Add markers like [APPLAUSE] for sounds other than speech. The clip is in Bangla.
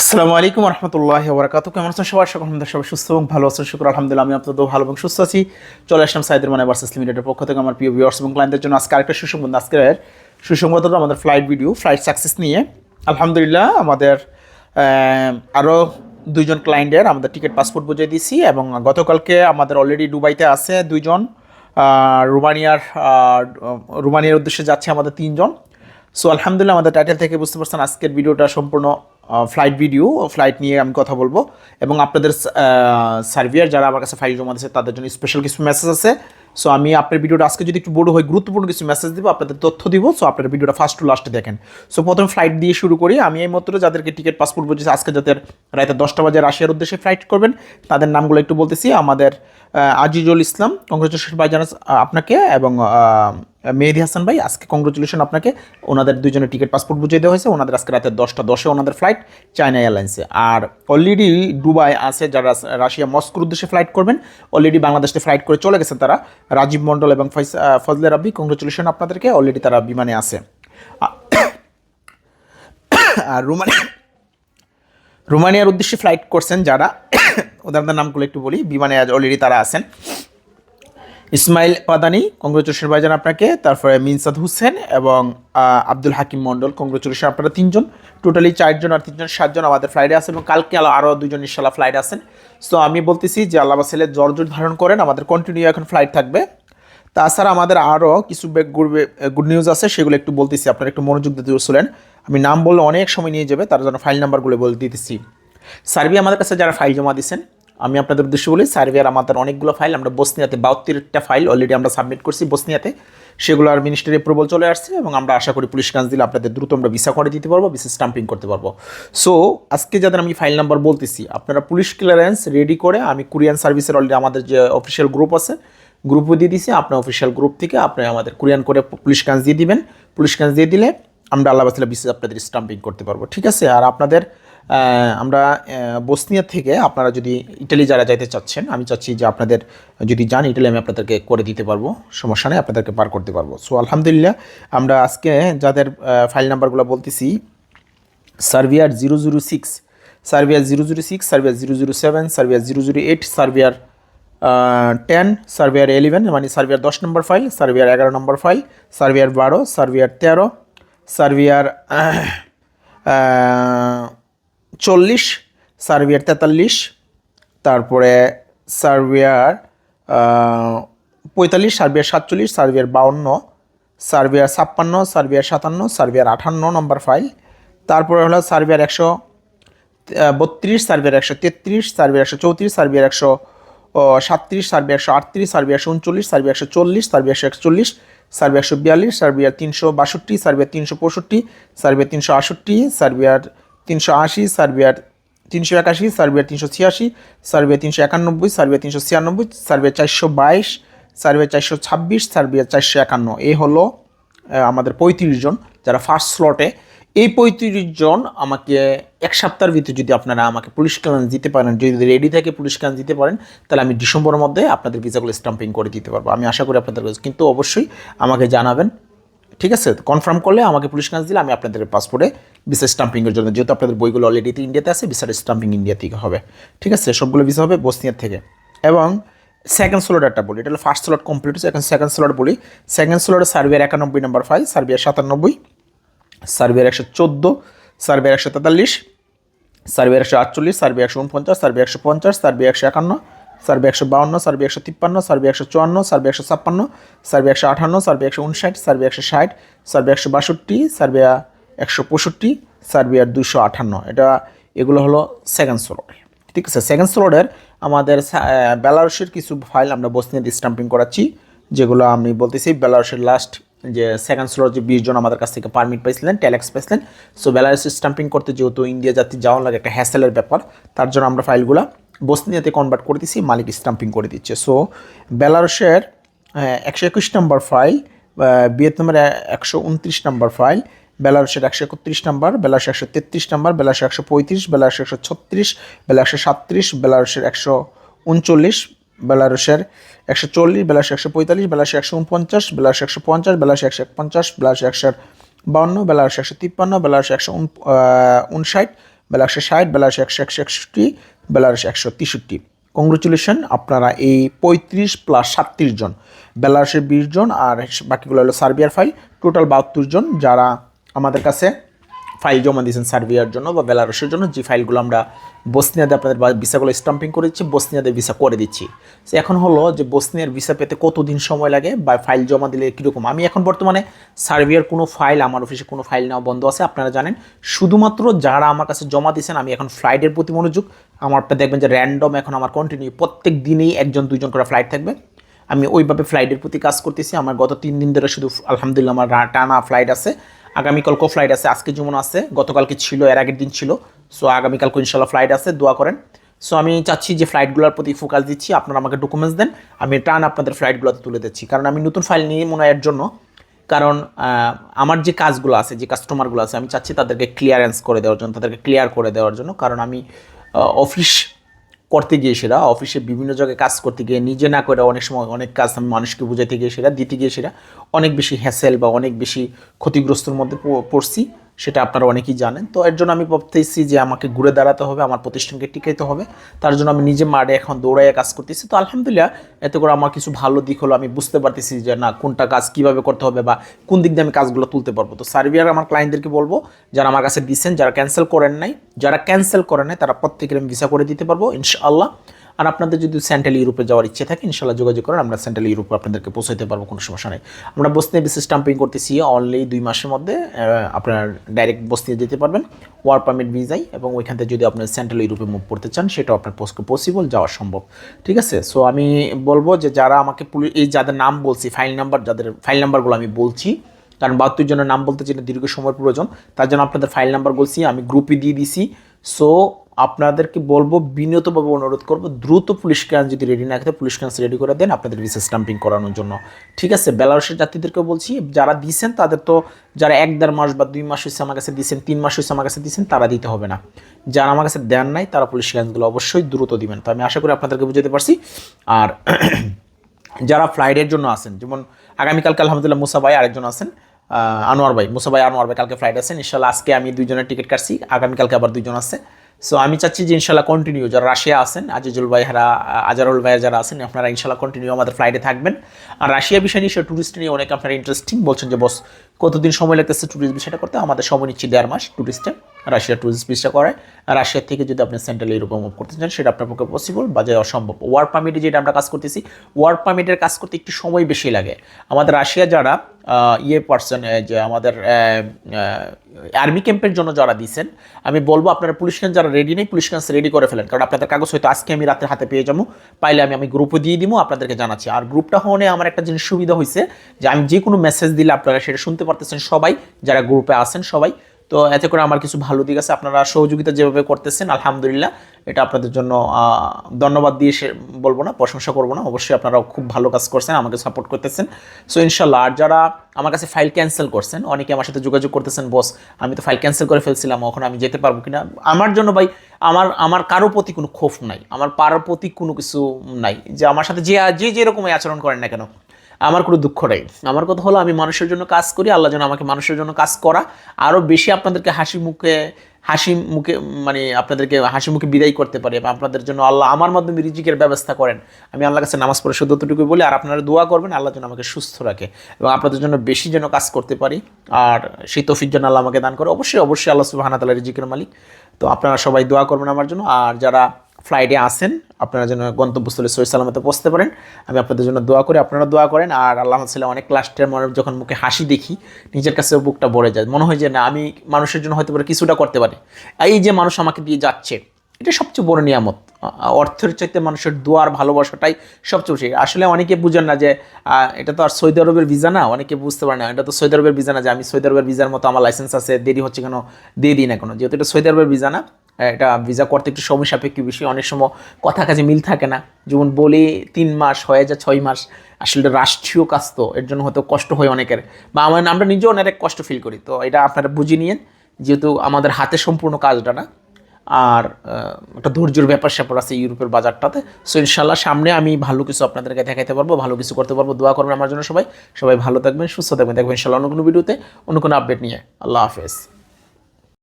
আসসালামু আলাইকুম রহমতুল্লাহ বরাকাত কেমন আছেন সবাই? সকল আমাদের সবাই সুস্থ এবং ভালো আছেন। শুক্র, আলহামদুলিল্লাহ, আমি আপনাদের ভালো এবং সুস্থ আছি। চলে আসলাম সাইদের মানে ভার্সেস লিমিটেডের পক্ষ থেকে আমার প্রিয় ভিউয়ার্স এবং ক্লায়েন্টদের জন্য আজকে আরেকটা সুসংবাদ। আজকের সুসংবাদ হলো আমাদের ফ্লাইট ভিডিও ফ্লাইট সাকসেস নিয়ে। আলহামদুলিল্লাহ, আমাদের আরও দুইজন ক্লায়েন্টের আমাদের টিকিট পাসপোর্ট বুঝিয়ে দিয়েছি এবং গতকালকে আমাদের অলরেডি দুবাইতে আছে দুইজন। রোমানিয়ার রোমানিয়ার উদ্দেশ্যে যাচ্ছে আমাদের তিনজন। সো আলহামদুলিল্লাহ, আমাদের টাইটেল থেকে বুঝতে পারছেন আজকের ভিডিওটা সম্পূর্ণ ফ্লাইট ভিডিও ফ্লাইট নিয়ে আমি কথা বলব। এবং আপনাদের সার্ভিয়ার যারা আমার কাছে ফাইল জমা দিয়েছে, তাদের জন্য স্পেশাল কিছু মেসেজ আছে। সো আমি আপনার ভিডিওটা আজকে যদি একটু বড় হয় গুরুত্বপূর্ণ কিছু মেসেজ দেবো, আপনাদের তথ্য দিব সো আপনার ভিডিওটা ফার্স্ট টু লাস্টে দেখেন। সো প্রথম ফ্লাইট দিয়ে শুরু করি। আমি এই মাত্র যাদেরকে টিকিট পাসপোর্ট বলছি, আজকে যাদের রাতে দশটা বাজে রাশিয়ার উদ্দেশ্যে ফ্লাইট করবেন, তাদের নামগুলো একটু বলতেছি। আমাদের আজিজুল ইসলাম কংগ্রেচুলেশন ভাই জানাস আপনাকে এবং মেহেদি হাসান ভাই, আজকে কংগ্রেচুলেশন আপনাকে। ওনাদের দুজনের টিকিট পাসপোর্ট বুঝিয়ে দেওয়া হয়েছে। ওনাদের আজকে রাতে দশটা দশে ওনাদের ফ্লাইট চায়না এয়ারলাইন্সে আর অলরেডি দুবাই আছে, যারা রাশিয়া মস্কোর উদ্দেশ্যে ফ্লাইট করবেন। অলরেডি বাংলাদেশে ফ্লাইট করে চলে গেছেন তারা। রাজীব মণ্ডল এবং ফজলে রাব্বি কংগ্রেচুলেশন আপনাদেরকে অলরেডি তারা বিমানে আছে। আর রোমানিয়া রোমানিয়ার উদ্দেশ্যে ফ্লাইট করছেন যারা, ওদের নামগুলো একটু বলি, বিমানে অলরেডি তারা আছেন। ইসমাইল পাদানি, কংগ্রেচুলেশন ভাইজান আপনাকে, তারপরে মিনসাদ হোসেন এবং আব্দুল হাকিম মন্ডল কংগ্রেচুলেশন আপনারা তিনজন। টোটালি চারজন আর তিনজন, সাতজন আমাদের ফ্লাইটে আছেন এবং কালকে আরও দুজন ইনশাল্লাহ ফ্লাইট আছেন। সো আমি বলতেছি যে আল্লাহ বাসেলে জর্জর ধারণ করেন, আমাদের কন্টিনিউ এখন ফ্লাইট থাকবে। তাছাড়া আমাদের আরও কিছু গুড নিউজ আছে, সেগুলো একটু বলতেছি, আপনারা একটু মনোযোগ দিতে শুনলেন আমি নাম বললে অনেক সময় নিয়ে যাবে, তার জন্য ফাইল নাম্বারগুলো বলে দিতেছি। সার্বিয়া আমাদের কাছে যারা ফাইল জমা দিয়েছেন আমি আপনাদের উদ্দেশ্যে বলি সার্বিয়ার আমাদের অনেকগুলো ফাইল, আমরা বসনিয়াতে বাহাত্তরটা ফাইল অলরেডি আমরা সাবমিট করছি বসনিয়াতে। সেগুলো আর মিনিস্ট্রি অ্যাপ্রুভাল চলে আসছে এবং আমরা আশা করি পুলিশ কাজ দিলে আপনাদের দ্রুত আমরা ভিসা করে দিতে পারব ভিসা স্টাম্পিং করতে পারব। সো আজকে যাদের আমি ফাইল নাম্বার বলতেছি, আপনারা পুলিশ ক্লিয়ারেন্স রেডি করে আমি কুরিয়ান সার্ভিসের অলরেডি আমাদের যে অফিসিয়াল গ্রুপ আছে গ্রুপও দিয়ে দিছি, আপনার অফিসিয়াল গ্রুপ থেকে আপনি আমাদের কুরিয়ান করে পুলিশ কাজ দিয়ে দিবেন। পুলিশ কাজ দিয়ে দিলে আমরা আল্লাহ বিশেষ আপনাদের স্টাম্পিং করতে পারব, ঠিক আছে? আর আপনাদের আমরা বসনিয়া থেকে আপনারা যদি ইটালি যারা যাইতে চাচ্ছেন, আমি চাচ্ছি যে আপনাদের যদি যান, ইটালি আমি আপনাদেরকে করে দিতে পারব, সমস্যা নেই, আপনাদেরকে পার করতে পারব। সো আলহামদুলিল্লাহ, আমরা আজকে যাদের ফাইল নাম্বারগুলো বলতেছি সার্ভিয়ার জিরো জিরো সিক্স সার্ভিয়ার জিরো জিরো সিক্স সার্ভিয়ার জিরো জিরো সেভেন সার্ভিয়ার জিরো জিরো এইট সার্ভিয়ার টেন সার্ভিয়ার ইলেভেন মানে সার্ভিয়ার দশ নম্বর ফাইল সার্ভিয়ার এগারো নম্বর ফাইল সার্ভিয়ার বারো সার্ভিয়ার তেরো সার্ভিয়ার চল্লিশ সার্ভিয়ার তেতাল্লিশ, তারপরে সার্ভিয়ার পঁয়তাল্লিশ সার্ভিয়ার সাতচল্লিশ সার্ভিয়ার বাউন্ন সার্ভিয়ার ছাপ্পান্ন সার্ভিয়ার সাতান্ন সার্ভিয়ার আঠান্ন নম্বর ফাইল। তারপরে হলো সার্ভিয়ার একশো বত্রিশ সার্ভিয়ার একশো তেত্রিশ সার্ভিয়ার একশো চৌত্রিশ সার্ভিয়ার একশো সাতত্রিশ সার্ভিয়ার একশো আটত্রিশ সার্ভিয়ার একশো উনচল্লিশ সার্ভিয়ার একশো চল্লিশ সার্ভিয়ার একশো একচল্লিশ সার্ভিয়ার একশো বিয়াল্লিশ সার্ভিয়ার তিনশো বাষট্টি সার্ভিয়ার তিনশো পঁয়ষট্টি সার্ভিয়ার তিনশো আষট্টি সার্ভিয়ার তিনশো আশি সার্ভিয়ার তিনশো একাশি সার্ভিয়ার তিনশো ছিয়াশি সার্ভিয়ার তিনশো একানব্বই সার্ভিয়ার তিনশো ছিয়ানব্বই সার্ভিয়ার চারশো বাইশ সার্ভিয়ার চারশো ছাব্বিশ সার্ভিয়ার চারশো একান্ন। এই হলো আমাদের পঁয়ত্রিশ জন যারা ফার্স্ট স্লটে এই পঁয়ত্রিশ জন আমাকে এক সপ্তাহের ভিতরে যদি আপনারা আমাকে পুলিশ ক্লান দিতে পারেন, যদি রেডি থেকে পুলিশ ক্লান দিতে পারেন, তাহলে আমি ডিসেম্বরের মধ্যে আপনাদের ভিসাগুলো স্টাম্পিং করে দিতে পারব। আমি আশা করি আপনাদের কাছে কিন্তু অবশ্যই আমাকে জানাবেন। ঠিক আছে? কনফার্ম করলে আমাকে পুলিশ কাজ দিলে আমি আপনাদের পাসপোর্টে ভিসা স্টাম্পিংয়ের জন্য যেহেতু আপনাদের বইগুলো অলরেডি ইন্ডিয়াতে আছে ভিসার স্টাম্পিং ইন্ডিয়া থেকে হবে ঠিক আছে সবগুলো ভিসা হবে বসনিয়ার থেকে এবং সেকেন্ড স্লট একটা বলি এটা হলো ফার্স্ট স্লট কমপ্লিট হচ্ছে এখন সেকেন্ড স্লট বলি সেকেন্ড স্লটে সার্ভিয়ার একানব্বই নাম্বার ফাইল সার্ভিয়ার সাতানব্বই সার্ভিয়ার একশো চোদ্দ সার্ভিয়ার একশো তেতাল্লিশ সার্ভিয়ার একশো আটচল্লিশ সার্ভিয়া একশো উনপঞ্চাশ সার্ভিয়া একশো পঞ্চাশ সার্ভিয়া একশো একান্ন সার্ভিয়া একশো বাউন্ন সার্ভিয়া একশো তিপ্পান্ন সার্ভিয়া একশো চুয়ান্ন সার্ভিয়া একশো ছাপ্পান্ন সার্ভিয়া একশো আঠান্ন সার্ভিয়া একশো উনষাট সার্ভিয়া একশো ষাট সার্ভিয়া একশো বাষট্টি সার্ভিয়া একশো পঁয়ষট্টি সার্ভিয়ার দুশো আটান্ন। এটা, এগুলো হলো সেকেন্ড স্লট ঠিক আছে সেকেন্ড স্লটের আমাদের বেলারসের কিছু ফাইল আমরা বসনিয়াতে স্টাম্পিং করাচ্ছি, যেগুলো আমি বলতেছি বেলারসের লাস্ট যে সেকেন্ড স্লট যে বিশ জন আমাদের কাছ থেকে পারমিট পাইছিলেন ট্যালেক্স পাইছিলেন। সো বেলারস স্টাম্পিং করতে যেহেতু ইন্ডিয়া জাতি যাওয়ার লাগে একটা হ্যাসেলের ব্যাপার, তার জন্য আমরা ফাইলগুলো বসনিয়াতে কনভার্ট করে দিচ্ছি মালিক স্টাম্পিং করে দিচ্ছে। সো বেলারসের একশো একুশ নম্বর ফাইল ভিয়েতনামের একশো উনত্রিশ নম্বর ফাইল বেলারসের একশো একত্রিশ নাম্বার বেলারস একশো তেত্রিশ নাম্বার বেলারস একশো পঁয়ত্রিশ বেলারস একশো ছত্রিশ বেলারসে সাতত্রিশ বেলারসের একশো উনচল্লিশ বেলারসের একশো চল্লিশ বেলারস একশো পঁয়তাল্লিশ বেলারস একশো উনপঞ্চাশ বেলারস একশো পঞ্চাশ বেলারস একশো পঞ্চাশ বেলারস একশো বাউন্ন বেলারস একশো তিপ্পান্ন বেলারস একশো উনষাট বেলারসে ষাট বেলারসে একশো একশো একষট্টি বেলারসে একশো তেষট্টি কংগ্রেচুলেশন আপনারা এই পঁয়ত্রিশ প্লাস সাতত্রিশ জন বেলারসের বিশ জন আর বাকিগুলো হলো সার্বিয়ার ফাইল টোটাল বাহাত্তর জন যারা আমাদের কাছে ফাইল জমা দিয়েছেন সার্বিয়ার জন্য বা বেলারসের জন্য। যে ফাইলগুলো আমরা বসনিয়াতে আপনাদের ভিসাগুলো স্টাম্পিং করেছি, বসনিয়াতে ভিসা করে দিচ্ছি। এখন হলো যে বসনিয়ার ভিসা পেতে কতদিন সময় লাগে বা ফাইল জমা দিলে কীরকম? আমি এখন বর্তমানে সার্বিয়ার কোনো ফাইল আমার অফিসে কোনো ফাইল নেওয়া বন্ধ আছে, আপনারা জানেন। শুধুমাত্র যারা আমার কাছে জমা দিয়েছেন, আমি এখন ফ্লাইটের প্রতি মনোযোগ। আমার আপনার দেখবেন যে র্যান্ডম এখন আমার কন্টিনিউ প্রত্যেক দিনেই একজন, দুইজন করে ফ্লাইট থাকবে। আমি ওইভাবে ফ্লাইটের প্রতি কাজ করতেছি। আমার গত তিন দিন ধরে শুধু, আলহামদুলিল্লাহ, আমার টানা ফ্লাইট আছে। আগামীকালকেও ফ্লাইট আছে, আজকে যেমন আছে, গতকালকে ছিল, এর আগের দিন ছিল। সো আগামীকালকে ইনশাল্লাহ ফ্লাইট আছে, দোয়া করেন। সো আমি চাচ্ছি যে ফ্লাইটগুলোর প্রতি ফোকাস দিচ্ছি, আপনারা আমাকে ডকুমেন্টস দেন, আমি টান আপনাদের ফ্লাইটগুলোতে তুলে দিচ্ছি। কারণ আমি নতুন ফাইল নিয়ে মনে হয় এর জন্য, কারণ আমার যে কাজগুলো আছে, যে কাস্টমারগুলো আছে, আমি চাচ্ছি তাদেরকে ক্লিয়ারেন্স করে দেওয়ার জন্য, তাদেরকে ক্লিয়ার করে দেওয়ার জন্য। কারণ আমি অফিস করতে গিয়ে সেরা অফিসে বিভিন্ন জায়গায় কাজ করতে গিয়ে, নিজে না করে অনেক সময় অনেক কাজ আমি মানুষকে বুঝাইতে গিয়ে সেরা, দিতে গিয়ে সেরা, অনেক বেশি হ্যাসেল বা অনেক বেশি ক্ষতিগ্রস্তর মধ্যে পড়ছি। সেটা আপনারা অনেকেই জানেন। তো এর জন্য আমি ভাবতেছি যে আমাকে ঘুরে দাঁড়াতে হবে, আমার প্রতিষ্ঠানকে টিকাইতে হবে। তার জন্য আমি নিজে মাঠে এখন দৌড়াইয়া কাজ করতেছি। তো আলহামদুলিল্লাহ, এতে করে আমার কিছু ভালো দিক হলো আমি বুঝতে পারতেছি যে না, কোনটা কাজ কীভাবে করতে হবে বা কোন দিক দিয়ে আমি কাজগুলো তুলতে পারব। তো সার্ভিয়ার আমার ক্লায়েন্টদেরকে বলব, যারা আমার কাছে দিচ্ছেন যারা ক্যান্সেল করেন নাই, যারা ক্যান্সেল করেন নাই, তারা প্রত্যেকের আমি ভিসা করে দিতে পারব, ইনশাআল্লাহ। আর আপনাদের যদি সেন্ট্রাল ইউরোপে যাওয়ার ইচ্ছে থাকে ইনশাল্লাহ যোগাযোগ করেন, আমরা সেন্ট্রাল ইউরোপে আপনাদেরকে পৌঁছাতে পারব, কোনো সমস্যা নেই। আমরা বসনিয়া বিশেষ স্টাম্পিং করতেছি অনলি দুই মাসের মধ্যে আপনার ডাইরেক্ট বসনিয়া যেতে পারবেন ওয়ার পারমিট ভিসাই এবং ওইখান থেকে যদি আপনার সেন্ট্রাল ইউরোপে মুভ করতে চান, সেটাও আপনার পসিবল যাওয়া সম্ভব। ঠিক আছে? সো আমি বলব যে যারা আমাকে পুলি- এই যাদের নাম বলছি ফাইল নাম্বার যাদের ফাইল নাম্বারগুলো আমি বলছি, কারণ বাহাত্তর জনের নাম বলতে যেটা দীর্ঘ সময় প্রয়োজন, তার জন্য আপনাদের ফাইল নাম্বার বলছি, আমি গ্রুপে দিয়ে দিছি। সো আপনাদেরকে বলব, বিনীতভাবে অনুরোধ করব, দ্রুত পুলিশ ক্যান্স যদি রেডি না থাকে, পুলিশ ক্যান্স রেডি করে দেন আপনাদের ভিসা স্টাম্পিং করানোর জন্য। ঠিক আছে, বেলারসের যাত্রীদেরকে বলছি, যারা দিয়েছেন তাদের তো যারা এক দেড় মাস বা দুই মাস হয়েছে আমার কাছে দিয়েছেন তিন মাস হয়েছে আমার কাছে দিয়েছেন তারা দিতে হবে না। যারা আমার কাছে দেন নাই, তারা পুলিশ ক্যান্সগুলো অবশ্যই দ্রুত দিবেন। তো আমি আশা করি আপনাদেরকে বুঝাতে পারছি। আর [CLEARS THROAT] যারা ফ্লাইটের জন্য আছেন, যেমন আগামীকালকে আলহামদুলিল্লাহ মুসা ভাই আরেকজন আছেন আনোয়ার ভাই, মুসা ভাই আনোয়ার ভাই কালকে ফ্লাইট আছেন ইনশাল্লাহ আজকে আমি দুইজনের টিকিট কাটছি, আগামীকালকে আবার দুইজন আছে। সো আমি চাচ্ছি যে ইনশাল্লাহ কন্টিনিউ যারা রাশিয়া আছেন, আজিজুল ভাই হারা, আজারুল ভাই যারা আছেন, আপনারা ইনশাল্লাহ কন্টিনিউ আমাদের ফ্লাইটে থাকবেন। আর রাশিয়া বিষয় নিয়ে টুরিস্ট নিয়ে অনেক আপনারা ইন্টারেস্টিং বলছেন যে, বস, কতদিন সময় লাগতেছে ট্যুরিস্ট বিষয়টা করতে? আমাদের সময় নিচ্ছি দেড় মাস ট্যুরিস্টে রাশিয়া ট্যুরিস্ট ভিসা করে রাশিয়া থেকে যদি আপনি সেন্ট্রাল ইউরোপে মুভ করতে চান, সেটা আপনার পক্ষে পসিবল বা যে অসম্ভব। ওয়ার্ক পারমিটে যেটা আমরা কাজ করতেছি ওয়ার্ক পারমিটের কাজ করতে একটু সময় বেশি লাগে। আমাদের রাশিয়া যারা ইয়ে পার্সন যে আমাদের আর্মি ক্যাম্পের জন্য যারা দিয়েছেন আমি বলব আপনারা পুলিশ ক্যান্স যারা রেডি নেই, পুলিশ ক্যান্স রেডি করে ফেলেন। কারণ আপনাদের কাগজ হয়তো আজকে আমি রাতের হাতে পেয়ে যাব। পাইলে আমি আমি গ্রুপে দিয়ে দিবো, আপনাদেরকে জানাচ্ছি। আর গ্রুপটা হওয়ানে আমার একটা জিনিস সুবিধা হয়েছে যে আমি যে কোনো মেসেজ দিলে আপনারা সেটা শুনতে পারতেছেন সবাই, যারা গ্রুপে আছেন সবাই। তো এতে করে আমার কিছু ভালো দিক আছে। আপনারা সহযোগিতা যেভাবে করতেছেন, আলহামদুলিল্লাহ, এটা আপনাদের জন্য ধন্যবাদ দিয়ে সে বলব না, প্রশংসা করব না। অবশ্যই আপনারা খুব ভালো কাজ করছেন, আমাকে সাপোর্ট করতেছেন। সো ইনশাল্লাহ, আর যারা আমার কাছে ফাইল ক্যান্সেল করছেন, অনেকে আমার সাথে যোগাযোগ করতেছেন, বস, আমি তো ফাইল ক্যান্সেল করে ফেলছিলাম এখন আমি যেতে পারব কিনা? আমার জন্য ভাই, আমার আমার কারও প্রতি কোনো ক্ষোভ নাই। আমার পাড়ার প্রতি কোনো কিছু নাই। যে আমার সাথে যে যে যেরকমই আচরণ করেন না কেন আমার কোনো দুঃখ নেই। আমার কথা হলো আমি মানুষের জন্য কাজ করি, আল্লাহ যেন আমাকে মানুষের জন্য কাজ করা। আরও বেশি আপনাদেরকে হাসি মুখে হাসি মুখে মানে আপনাদেরকে হাসি মুখে বিদায় করতে পারি এবং আপনাদের জন্য আল্লাহ আমার মাধ্যমে রিজিকের ব্যবস্থা করেন। আমি আল্লাহ কাছে নামাজ পড়ে শুধু বলি, আর আপনারা দোয়া করবেন, আল্লাহ যেন আমাকে সুস্থ রাখে এবং আপনাদের জন্য বেশি যেন কাজ করতে পারি। আর সেই তফিক যেন আল্লাহ আমাকে দান করে। অবশ্যই অবশ্যই আল্লাহ সুবাহ তালা রিজিকের মালিক। তো আপনারা সবাই দোয়া করবেন আমার জন্য। আর যারা ফ্লাইটে আসেন, আপনারা যেন গন্তব্যস্থলে সহি সালামতে পৌঁছতে পারেন। আমি আপনাদের জন্য দোয়া করি, আপনারা দোয়া করেন, আর আল্লাহ সাল্লাহ অনেক লাস্টের মনে যখন মুখে হাসি দেখি, নিজের কাছে বুকটা ভরে যায়। মনে হয় যে, না, আমি মানুষের জন্য হয়তো কিছুটা করতে পারি। এই যে মানুষ আমাকে দিয়ে যাচ্ছে, এটা সবচেয়ে বড় নিয়ামত। অর্থের চাইতে মানুষের দোয়ার ভালোবাসাটাই সবচেয়ে বেশি। আসলে অনেকে বুঝেন না যে এটা তো আর সৌদি আরবের ভিসা না, অনেকে বুঝতে পারে না। এটা তো সৌদি আরবের ভিসা না যে, আমি সৌদি আরবের ভিসার মতো আমার লাইসেন্স আছে, দেরি হচ্ছে কেন? দিয়ে দিই না কেন? যেহেতু এটা সৌদি আরবের ভিসা না এটা ভিসা করতে একটু সময় সাপেক্ষ বিষয় অনেক সময় কথা কাজে মিল থাকে না। যেমন বলি, তিন মাস হয়ে যায়, ছয় মাস। আসলে রাষ্ট্রীয় কাজ তো, এর জন্য হয়তো কষ্ট হয় অনেকের। বা আমার আমরা নিজেও অনেক কষ্ট ফিল করি। তো এটা আপনারা বুঝে নিয়েন, যেহেতু আমাদের হাতে সম্পূর্ণ কাজটা না। আর একটা ধৈর্যের ব্যাপার স্যাপার আছে ইউরোপের বাজারটাতে। সো ইনশাল্লাহ সামনে আমি ভালো কিছু আপনাদেরকে দেখাতে পারব, ভালো কিছু করতে পারব। দোয়া করবেন আমার জন্য সবাই। সবাই ভালো থাকবেন, সুস্থ থাকবেন। দেখবেন ইনশাল্লাহ অন্য কোনো ভিডিওতে, অন্য কোনো আপডেট নিয়ে। আল্লাহ হাফেজ।